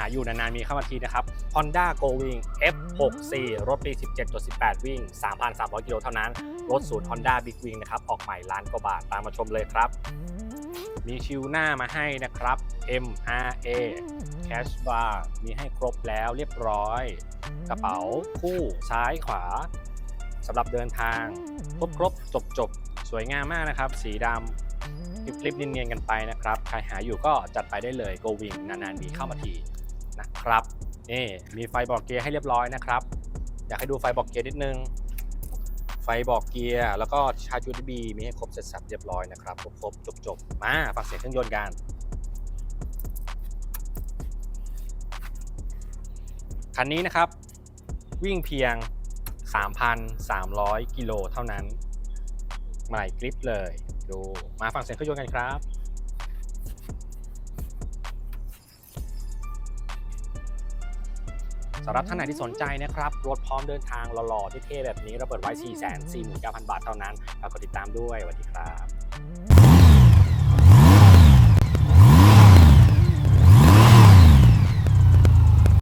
าอยู่นานๆมีเข้ามาทีนะครับ Honda Go Wing F64 รถปี 17.18 วิ่ง 3,300 กิโลเท่านั้น รถศูนย์ Honda Big Wing นะครับ ออกใหม่ล้านกว่าบาท ตามมาชมเลยครับ มีชิวหน้ามาให้นะครับ MRA Cash Bar มีให้ครบแล้วเรียบร้อย กระเป๋าคู่ซ้ายขวาสำหรับเดินทาง ครบครบจบจบๆสวยงามมากนะครับ สีดำคลิปๆเนียนๆกันไปนะครับ ใครหาอยู่ก็จัดไปได้เลย Go Wing นานๆมีเข้ามาที นะครับนี่มีไฟบอกเกียร์ให้เรียบร้อยนะครับ อยากให้ดูไฟบอกเกียร์นิดนึง ไฟบอกเกียร์ แล้วก็ชาร์จ USB มีให้ครบเสร็จสับเรียบร้อยนะครับครบครบจบจบมาฟังเสียงเครื่องยนต์กันคันนี้นะครับ วิ่งเพียง 3,300 กิโลเท่านั้นใหม่กริปเลย ดูมาฟังเสียงเครื่องยนต์กันครับ สำหรับท่านไหนที่สนใจนะครับรถพร้อมเดินทางหล่อๆเท่ๆแบบนี้เราเปิดไว้ 4 4 9 0 0 0 บาทเท่านั้นฝากกดติดตามด้วยสวัสดีครับ